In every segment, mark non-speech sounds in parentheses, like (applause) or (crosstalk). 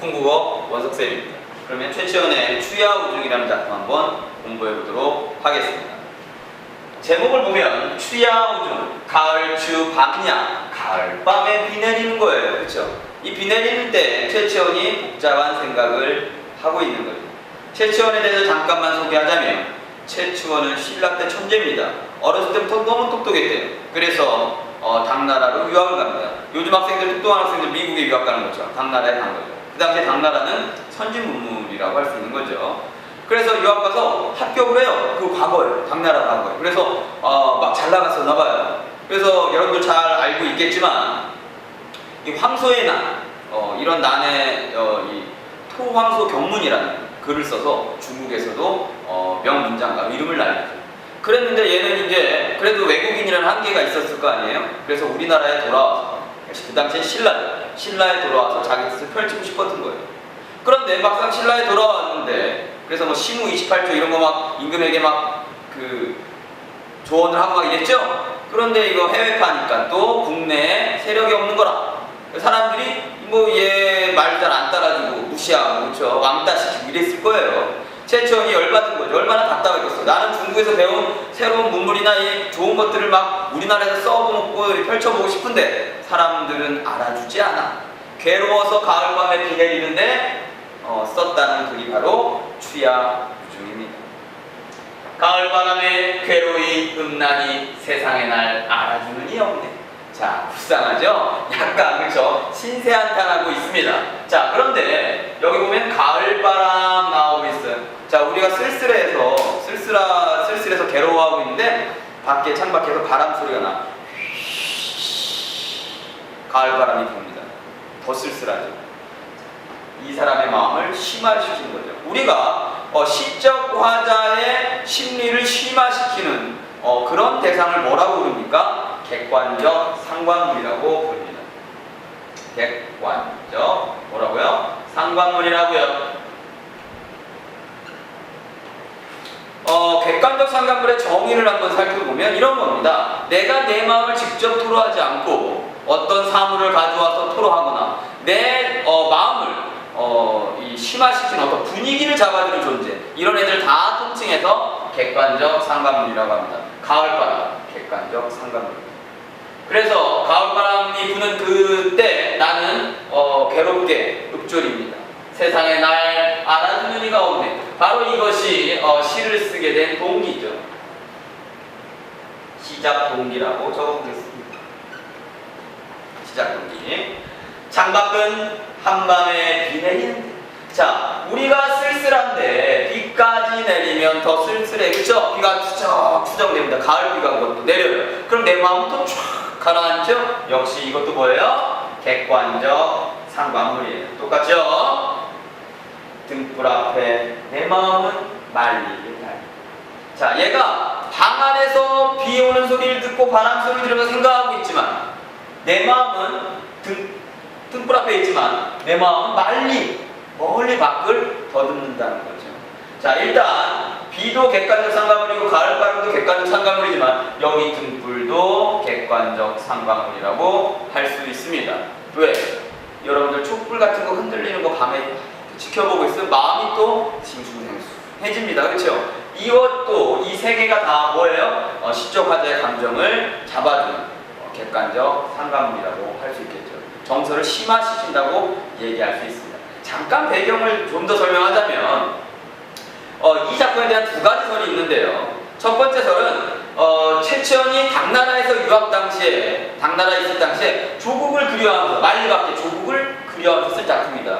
풍국어 원석쌤입니다. 그러면 최치원의 추야우중이라는 작품 한번 공부해 보도록 하겠습니다. 제목을 보면 추야우중, 가을 추 밤야, 가을 밤에 비 내리는 거예요. 그렇죠? 이 비 내리는 때 최치원이 복잡한 생각을 하고 있는 거죠. 최치원에 대해서 잠깐만 소개하자면 최치원은 신라 때 천재입니다. 어렸을 때부터 너무 똑똑했대요. 그래서 어, 당나라로 유학을 갑니다. 요즘 학생들 똑똑한 학생들 미국에 유학 가는 거죠. 당나라에 간 거죠. 그 당시에 당나라는 선진 문물이라고 할 수 있는 거죠. 그래서 유학 가서 합격을 해요. 그 과거에 당나라 과거에. 그래서 어, 막 잘 나갔었나 봐요. 그래서 여러분들 잘 알고 있겠지만 이 황소의 난 어, 이런 난의 어, 이 토황소 경문이라는 글을 써서 중국에서도 어, 명문장가 이름을 날리죠. 그랬는데 얘는 이제 그래도 외국인이라는 한계가 있었을 거 아니에요? 그래서 우리나라에 돌아와서 그 당시에 신라 신라에 돌아와서 자기 뜻을 펼치고 싶었던 거예요. 그런데 막상 신라에 돌아왔는데 그래서 뭐 시무 28조 이런 거 막 임금에게 막 그 조언을 하고 막 이랬죠. 그런데 이거 해외파니까 또 국내에 세력이 없는 거라. 사람들이 뭐 얘 말 잘 안 따라주고 무시하고 그렇죠. 왕따시키고 이랬을 거예요. 최초원이 열받은 거죠. 얼마나 답답했겠어. 나는 중국에서 배운 새로운 문물이나 이 좋은 것들을 막 우리나라에서 써보고 펼쳐보고 싶은데 사람들은 알아주지 않아. 괴로워서 가을밤에 비 내리는데 어, 썼다는 글이 바로 추야 유중입니다. 가을바람에 괴로이 음란히 세상의 날 알아주는 이 없네. 자, 불쌍하죠? (laughs) 약간, 그쵸? 신세한탄하고 있습니다. 자, 그런데 여기 보면 가을바람 나오고 있어요. 자, 우리가 쓸쓸해서, 쓸쓸하, 쓸쓸해서 괴로워하고 있는데, 밖에, 창밖에서 바람 소리가 나. 가을 바람이 붑니다. 더 쓸쓸하죠. 이 사람의 마음을 심화시키는 거죠. 우리가 어, 시적 화자의 심리를 심화시키는 어, 그런 대상을 뭐라고 부릅니까? 객관적 상관물이라고 부릅니다. 객관적 뭐라고요? 상관물이라고요. 어, 객관적 상관물의 정의를 한번 살펴보면 이런 겁니다. 내가 내 마음을 직접 토로하지 않고 어떤 사물을 가져와서 토로하거나 내 어, 마음을 어, 이 심화시키는 어떤 분위기를 잡아주는 존재 이런 애들 다 통칭해서 객관적 상관물이라고 합니다. 가을바람 객관적 상관물. 그래서 가을바람이 부는 그때 나는 어, 괴롭게 읊조립니다. 세상에 날 알아주는 이가 없네. 바로 이것이 어, 시를 쓰게 된 동기죠. 시작 동기라고 적어보겠습니다. 시작 동기. 창밖은 한밤에 비 내리는데. 자, 우리가 쓸쓸한데 비까지 내리면 더 쓸쓸해. 그쵸? 비가 추적, 추적됩니다. 가을 비가 그것도 내려요. 그럼 내 마음도 쫙 가라앉죠? 역시 이것도 뭐예요? 객관적 상관물이에요. 똑같죠? 등불 앞에 내 마음은 말리게 날. 자, 얘가 방 안에서 비 오는 소리를 듣고 바람 소리 들으면서 생각하고 있지만 내 마음은 등, 등불 앞에 있지만 내 마음은 멀리 멀리 밖을 더듬는다는 거죠. 자, 일단 비도 객관적 상관물이고 가을바람도 객관적 상관물이지만 여기 등불도 객관적 상관물이라고 할 수 있습니다. 왜? 여러분들 촛불 같은 거 흔들리는 거 밤에 지켜보고 있으면 마음이 또 싱숭생숭해집니다. 그렇죠? 이것도 이 세 개가 다 뭐예요? 어, 시적 화자의 감정을 잡아주는 어, 객관적 상관물이라고 할 수 있겠죠. 정서를 심화시킨다고 얘기할 수 있습니다. 잠깐 배경을 좀 더 설명하자면 어, 이 작품에 대한 두 가지 설이 있는데요. 첫 번째 설은 어, 최치원이 당나라에서 유학 당시에 당나라에 있을 당시에 조국을 그리워하면서 말리밖에 조국을 그리워하면서 쓴 작품이다.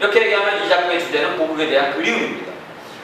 이렇게 얘기하면 이 작품의 주제는 고국에 대한 그리움입니다.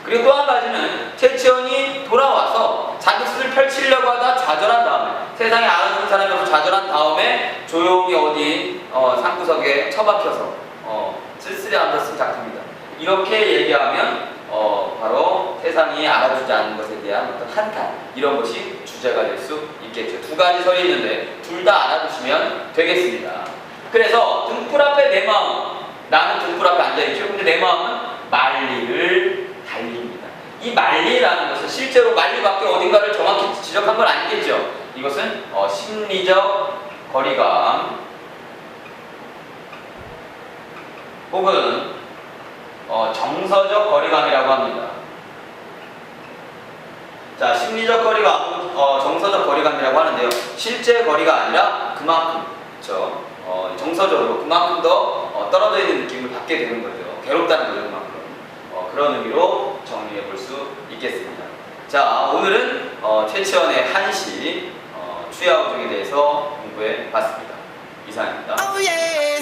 그리고 또 한 가지는 최치원이 돌아와서 자기 뜻을 펼치려고 하다 좌절한 다음에 세상에 사람이 없어 좌절한 다음에 조용히 어디 어, 상구석에 처박혀서 어, 쓸쓸해하면서 쓴 작품이다. 이렇게 얘기하면 어, 바로 세상이 알아주지 않는 것에 대한 어떤 한탄 이런 것이 주제가 될 수 있겠죠. 두 가지 설이 있는데 둘 다 알아두시면 되겠습니다. 그래서 등불 앞에 내 마음 나는 등불 앞에 앉아있죠. 근데 내 마음은 만리를 달립니다. 이 만리라는 것은 실제로 만리밖에 어딘가를 정확히 지적한 건 아니겠죠. 이것은 어, 심리적 거리감 혹은 어, 정서적 거리감이라고 합니다. 자, 심리적 거리감, 어, 정서적 거리감이라고 하는데요. 실제 거리가 아니라 그만큼, 그렇죠? 어, 정서적으로 그만큼 더 어, 떨어져 있는 느낌을 받게 되는 거죠. 괴롭다는 거죠, 그만큼. 어, 그런 의미로 정리해 볼 수 있겠습니다. 자, 오늘은 어, 최치원의 한시 어, 추야우종에 대해서 공부해 봤습니다. 이상입니다. Yeah.